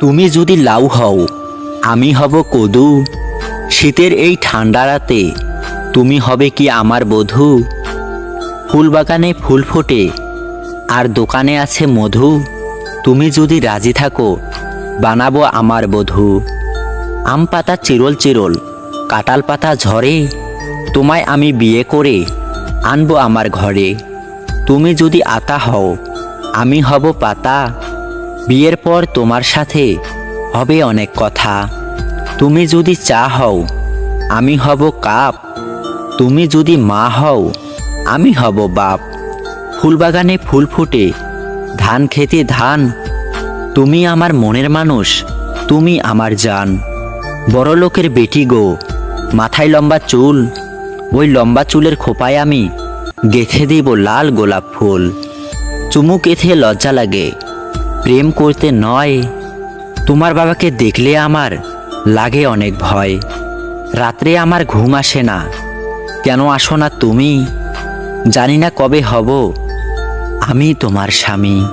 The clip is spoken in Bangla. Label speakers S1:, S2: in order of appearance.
S1: তুমি যদি লাউ হও, আমি হব কদু। শীতের এই ঠান্ডা রাতে তুমি হবে কি আমার বধূ? ফুলবাগানে ফুল ফোটে, আর দোকানে আছে মধু। তুমি যদি রাজি থাকো, বানাবো আমার বধূ। আম পাতা চিরল চিরল কাটাল পাতা ঝরে, তোমায় আমি বিয়ে করে আনব আমার ঘরে। তুমি যদি আতা হও, আমি হব পাতা। বিয়ের পর তোমার সাথে হবে অনেক কথা। তুমি যদি চা হও, আমি হব কাপ। তুমি যদি মা হও, আমি হব বাপ। ফুলবাগানে ফুল ফুটে, ধান খেতে ধান। তুমি আমার মনের মানুষ, তুমি আমার জান। বড় লোকের বেটি গো, মাথায় লম্বা চুল। ওই লম্বা চুলের খোপায় আমি গেথে দিব লাল গোলাপ ফুল। চুমু কেথে লজ্জা লাগে। প্রেম করতে নয়। তোমার বাবাকে দেখলে আমার লাগে অনেক ভয়। রাত্রে আমার ঘুম আসে না। কেন আসো না তুমি? জানি না কবে হব। আমি তোমার স্বামী।